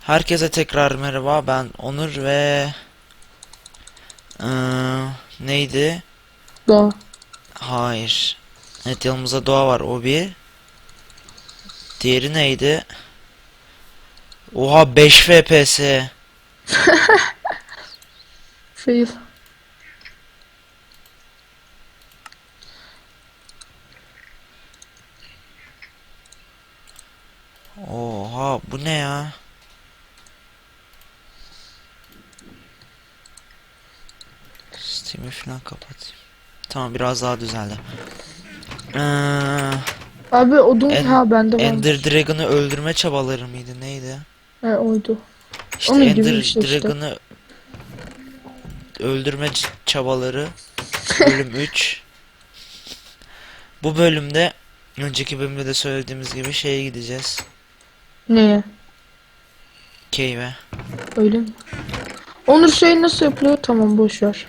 Herkese tekrar merhaba. Ben Onur ve Eee, neydi? Doğa. Hayır. Evet yanımızda Doğa var. O bir. Diğeri neydi? Oha 5 FPS. Fail. Oha bu ne ya? Steam'i falan kapatayım. Tamam biraz daha düzeldi. Eee, Abi odun En- ha bende var. Ender Dragon'ı öldürme çabaları mıydı neydi? He oydu. İşte Onun Ender işte. Dragon'ı öldürme ç- çabaları bölüm 3. Bu bölümde önceki bölümde de söylediğimiz gibi şeye gideceğiz. Neye? Cave'e. Öyle mi? Onur şey nasıl yapılıyor? Tamam boş ver.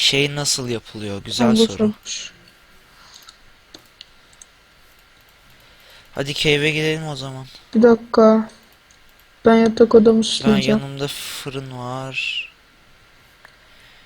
Şey nasıl yapılıyor? Güzel boş soru. Hadi cave'e gidelim o zaman. Bir dakika. Ben yatak odamı Ben süsleyeceğim. yanımda fırın var.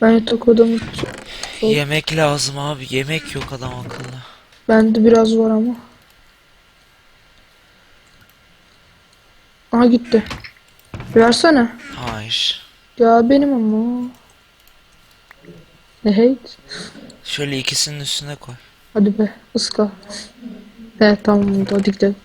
Ben yatak odamı. Yemek lazım abi. Yemek yok adam akıllı. Bende biraz var ama. Aha gitti. Versene. Hayır. Ya benim ama. Ne hate? Şöyle ikisinin üstüne koy. Hadi be ıska. He tamam hadi gidelim.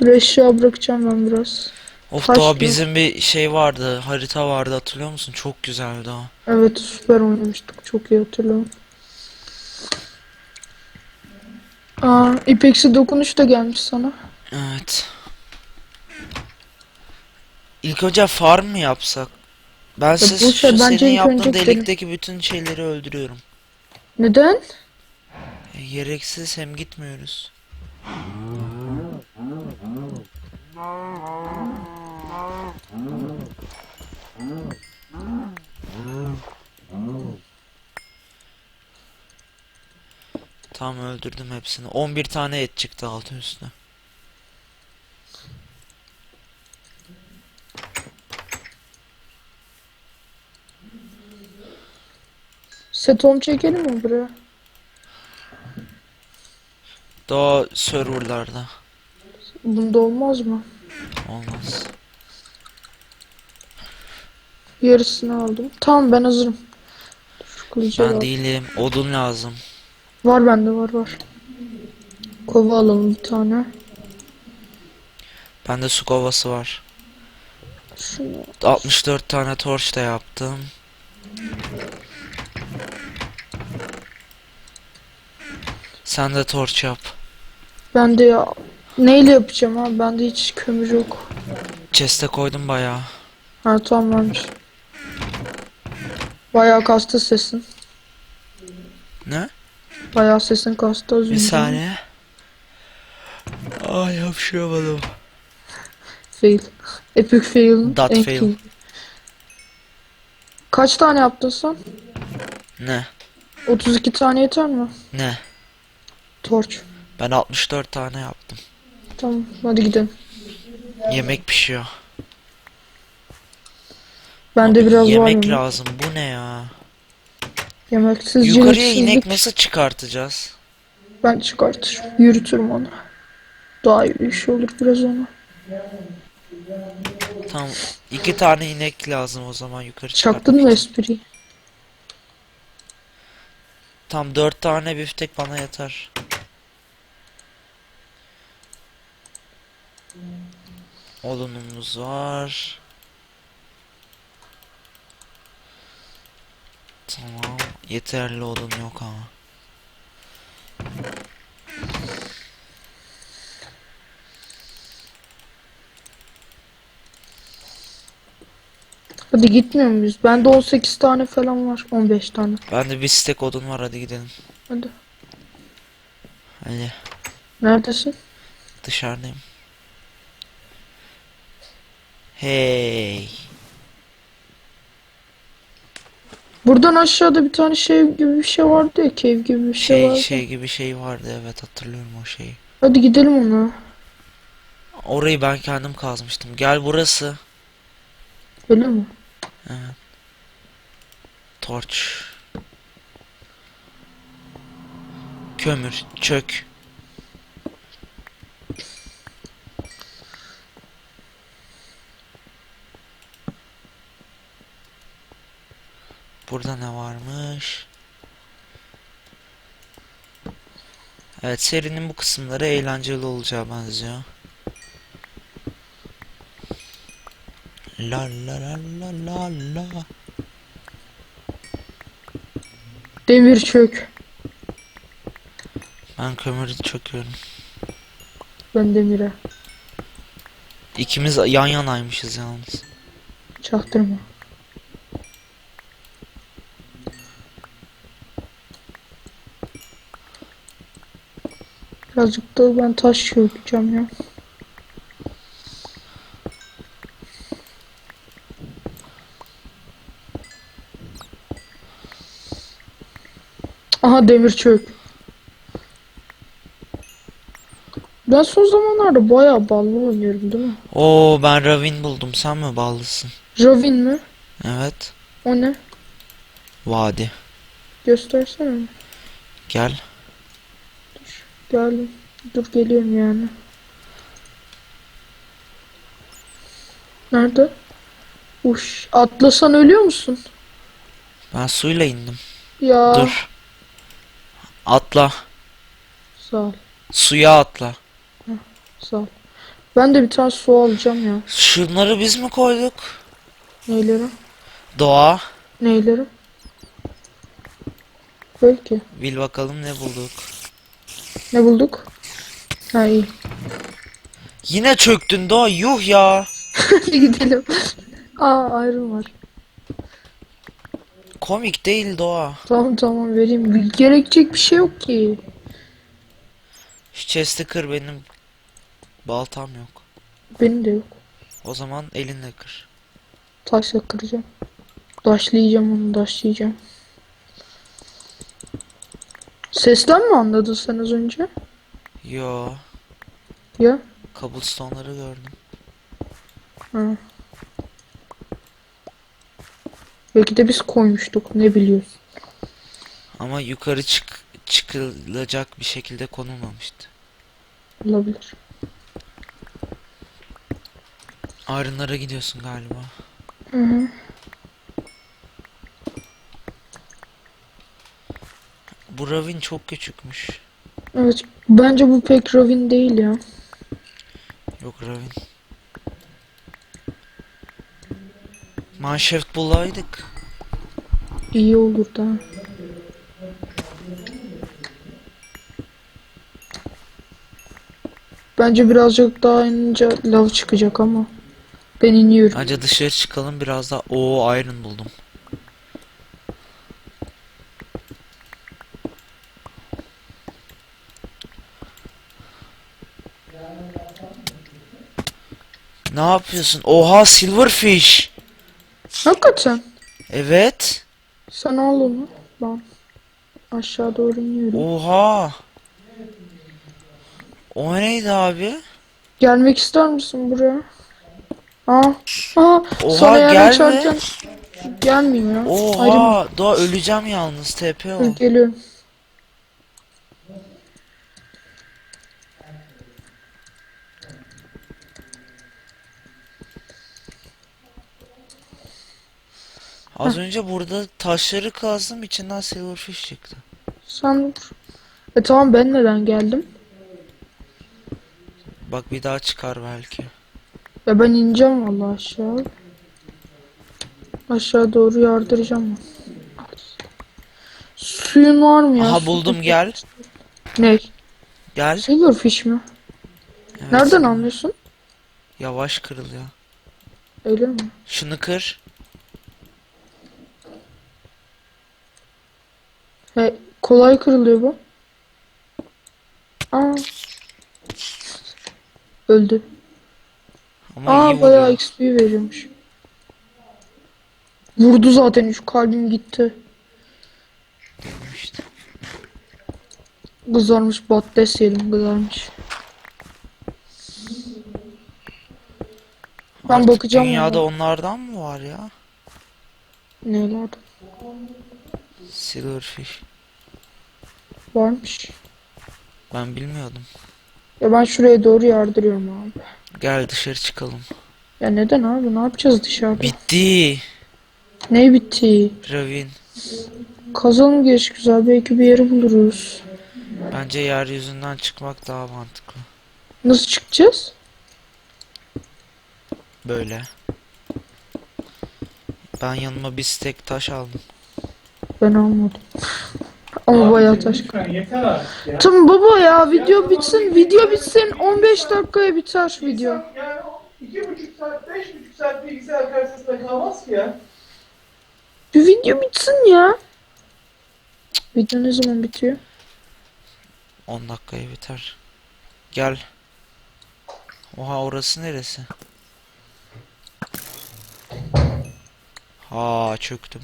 Dur eşya bırakacağım ben biraz. Of Kaç daha bizim bir şey vardı. Harita vardı hatırlıyor musun? Çok güzeldi o. Evet süper oynamıştık çok iyi hatırlıyorum. Aa İpeksi dokunuş da gelmiş sana. Evet. İlk önce farm mı yapsak? Ben siz ver, şu bence senin ilk yaptığın önce gidelim. delikteki bütün şeyleri öldürüyorum. Neden? E, gereksiz hem gitmiyoruz. Tamam öldürdüm hepsini. 11 tane et çıktı altın üstüne. Set home çekelim mi buraya? Daha serverlarda Bunda olmaz mı? olmaz. Yarısını aldım. Tamam ben hazırım. Kılıcı Ben değilim. Odun lazım. Var bende var var. Kova alalım bir tane. Bende su kovası var. Şunu 64 tane torç da yaptım. Sen de torç yap. ben de ya neyle yapacağım ha? Bende hiç kömür yok. Chest'e koydum bayağı. Ha tamam varmış. Bayağı kastı sesin. Ne? Bayağı sesin kastı az Bir saniye. Ay hapşıramadım. Fail. Epic fail. Dot fail. cool. Kaç tane yaptın sen? Ne? 32 tane yeter mi? Ne? Torç. Ben 64 tane yaptım. Tamam hadi gidelim. Yemek pişiyor. Bende Abi biraz var yemek yemek lazım. Bu ne ya? Yemek sizce Yukarıya inek nasıl çıkartacağız? Ben çıkartırım. Yürütürüm onu. Daha yürüyüş olur biraz ona. Tamam. iki tane inek lazım o zaman yukarı çıkart. Çaktın mı espriyi? Tam dört tane biftek bana yeter. Odunumuz var. Tamam. Yeterli odun yok ama. Hadi gitmiyor muyuz? Bende 18 tane falan var. 15 tane. Bende bir stek odun var hadi gidelim. Hadi. Hadi Neredesin? dışarıdayım. Hey. Buradan aşağıda bir tane şey gibi bir şey vardı ya. Cave gibi bir şey, Şey vardı. şey gibi şey vardı evet hatırlıyorum o şeyi. Hadi gidelim ona. Orayı ben kendim kazmıştım. Gel burası. Öyle mi? Torç. Kömür, çök. Burada ne varmış? Evet, serinin bu kısımları eğlenceli olacağı benziyor. La la la la la la. Demir çök. Ben kömürü çöküyorum. Ben demire. İkimiz yan yanaymışız yalnız. Çaktırma. Da ben taş çökeceğim ya. Aha demir çök. Ben son zamanlarda bayağı ballı oynuyorum değil mi? Oo ben Ravin buldum. Sen mi ballısın? Ravin mi? Evet. O ne? Vadi. Göstersene. Gel. Geldim. Dur geliyorum yani. Nerede? Uş. Atlasan ölüyor musun? Ben suyla indim. Ya. Dur. Atla. Sağ ol. Suya atla. Sağ ol. Ben de bir tane su alacağım ya. Şunları biz mi koyduk? Neyleri? Doğa. Neyleri? Belki. Bil bakalım ne bulduk. Ne bulduk? Ha iyi. Yine çöktün Doğa. Yuh ya. Gidelim. Aa ayrım var. Komik değil Doğa. Tamam tamam vereyim. Gerekecek bir şey yok ki. Şu chest'i kır benim. Baltam yok. Benim de yok. O zaman elinle kır. Taşla kıracağım. Daşlayacağım onu daşlayacağım. Sesten mi anladın sen az önce? Yo. Ya. Cobblestone'ları gördüm. Ha. Belki de biz koymuştuk ne biliyorsun. Ama yukarı çık çıkılacak bir şekilde konulmamıştı. Olabilir. Ayrınlara gidiyorsun galiba. Hı hı. Bu Ravin çok küçükmüş. Evet bence bu pek Ravin değil ya. Yok Ravin. Manşeft bulaydık. İyi olur da. Bence birazcık daha inince lav çıkacak ama. Ben iniyorum. Anca dışarı çıkalım biraz daha. Oo iron buldum. Ne yapıyorsun? Oha silverfish. Hakikaten. Evet. Sen al onu. Ben aşağı doğru iniyorum. Oha. O neydi abi? Gelmek ister misin buraya? Aa, aa, Oha, sana gelme. açarken gelmeyeyim ya. Ayrım. Oha. Doğa öleceğim yalnız. TP ol. geliyorum. Az önce burada taşları kazdım içinden silverfish çıktı. Sen. E tamam ben neden geldim? Bak bir daha çıkar belki. Ya ben ineceğim vallahi aşağı. Aşağı doğru yardıracağım. Suyun var mı ya? Aha buldum gel. Ne? Gel. Silverfish mi? Evet. Nereden anlıyorsun? Yavaş kırıl ya. Öyle mi? Şunu kır. He, kolay kırılıyor bu. Aa. Öldü. Ama Aa bayağı vuruyor. XP veriyormuş. Vurdu zaten 3 kalbim gitti. İşte. Kızarmış patates yedim kızarmış. Ben Artık bakacağım Dünyada ona. onlardan mı var ya? Neler Silverfish. Varmış. Ben bilmiyordum. Ya ben şuraya doğru yardırıyorum abi. Gel dışarı çıkalım. Ya neden abi? Ne yapacağız dışarıda? Bitti. Ne bitti? Ravin. Kazalım geç güzel. Belki bir yeri buluruz. Bence yeryüzünden çıkmak daha mantıklı. Nasıl çıkacağız? Böyle. Ben yanıma bir stek taş aldım. Ben almadım. Ama bayağı taş. Tamam baba ya video bitsin. Video bitsin. 15 dakikaya biter video. Yani iki buçuk saat, beş buçuk saat bilgisayar karşısında kalmaz ki ya. Bir video bitsin ya. Video ne zaman bitiyor? 10 dakikaya biter. Gel. Oha orası neresi? Ha çöktüm.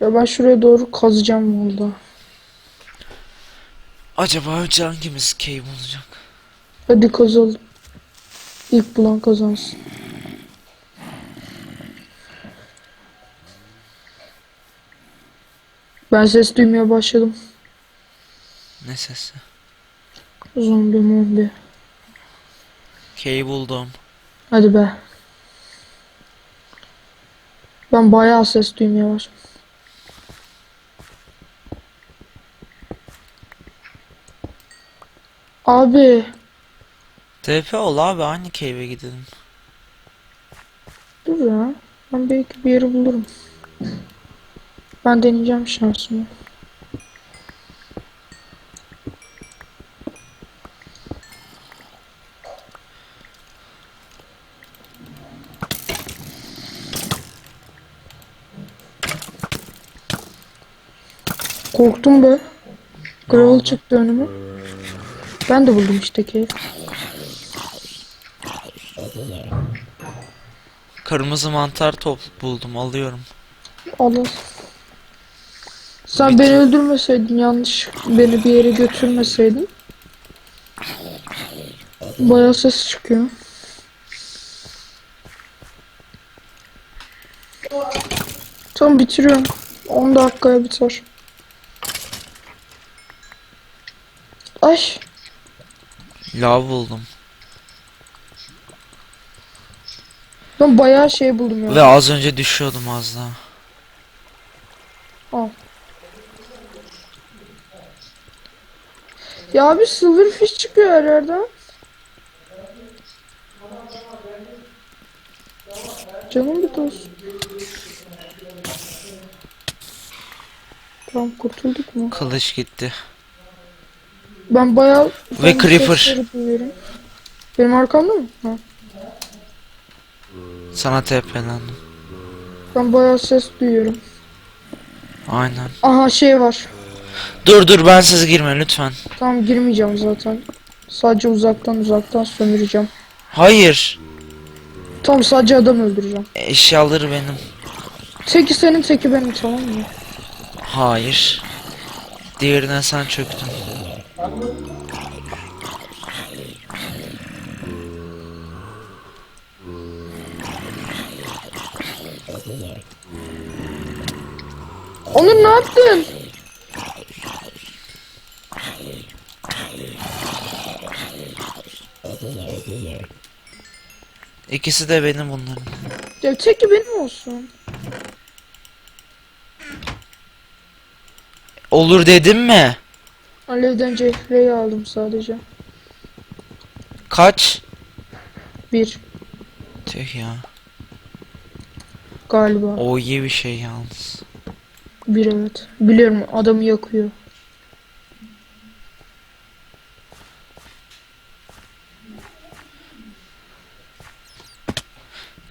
Ya ben şuraya doğru kazacağım valla. Acaba önce hangimiz cave olacak? Hadi kazalım. İlk bulan kazansın. Ben ses duymaya başladım. Ne sesi? Zombi mombi. Cave buldum. Hadi be. Ben bayağı ses duymaya başladım. Abi TP ol abi aynı cave'e gidelim. dur ya. Ben belki bir yeri bulurum. Ben deneyeceğim şansımı. Korktum be. Gravel çıktı önüme. Ben de buldum işte keyif. Kırmızı mantar top buldum alıyorum. Allah. Sen beni öldürmeseydin yanlış beni bir yere götürmeseydin. Bayağı ses çıkıyor. Tamam bitiriyorum. 10 dakikaya biter. Ay Lav buldum. ben bayağı şey buldum ya. Ve az önce düşüyordum az daha. Al. Ya abi silverfish çıkıyor her yerden. Canım bir olsun. Tamam kurtulduk mu? Kılıç gitti. Ben bayağı... Ve creeper. Benim arkamda mı? Ha. Sana TP'lendim. Ben bayağı ses duyuyorum. Aynen. Aha şey var. Dur dur ben siz girme lütfen. Tamam girmeyeceğim zaten. Sadece uzaktan uzaktan sömüreceğim. Hayır. Tamam sadece adam öldüreceğim. Eşyaları benim. Teki senin teki benim tamam mı? Hayır. Diğerine sen çöktün. Onur ne yaptın? İkisi de benim bunların. Ya teki benim olsun. Olur dedim mi? Alevden cehreyi aldım sadece. Kaç? Bir Tüh ya. galiba. O iyi bir şey yalnız. Bir evet. Biliyorum adamı yakıyor.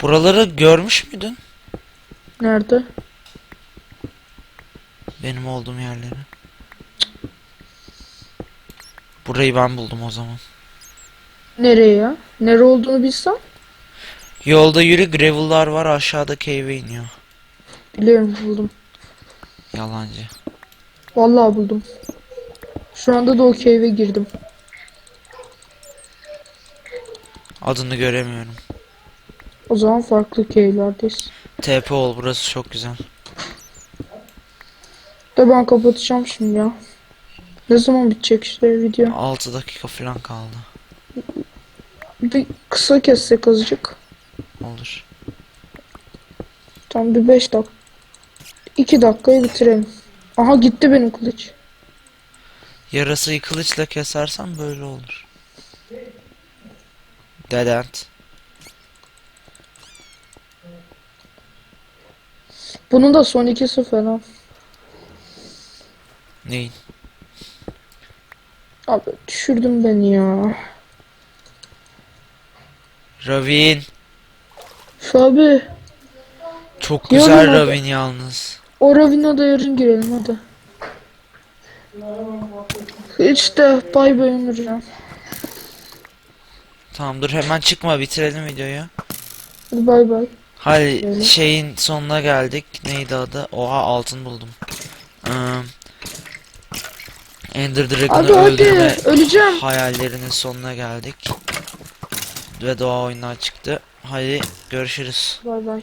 Buraları görmüş müydün? Nerede? Benim olduğum yerleri. Burayı ben buldum o zaman. Nereye ya? Nere olduğunu bilsem. Yolda yürü gravel'lar var aşağıda cave'e iniyor. Biliyorum buldum. Yalancı. Vallahi buldum. Şu anda da o cave'e girdim. Adını göremiyorum. O zaman farklı köylerdeyiz. TP ol burası çok güzel. Da ben kapatacağım şimdi ya. Ne zaman bitecek işte video? 6 dakika falan kaldı. Bir kısa kessek azıcık. Olur. Tam bir 5 dakika. 2 dakikayı bitirelim. Aha gitti benim kılıç. Yarasayı kılıçla kesersen böyle olur. Dead end. Bunun da son ikisi falan. Neyin? Abi düşürdün beni ya. Ravin. Abi Çok Yarın güzel hadi. Ravin yalnız. o Ravina da yarın girelim hadi. Hiç de bay bay Ömürcan. Tamam dur hemen çıkma bitirelim videoyu. Hadi bay bay. Öyle. şeyin sonuna geldik. Neydi adı? Oha altın buldum. Ee, Ender hadi öldürme öleceğim. hayallerinin sonuna geldik. Ve doğa oyundan çıktı. Hadi görüşürüz. Bay bay.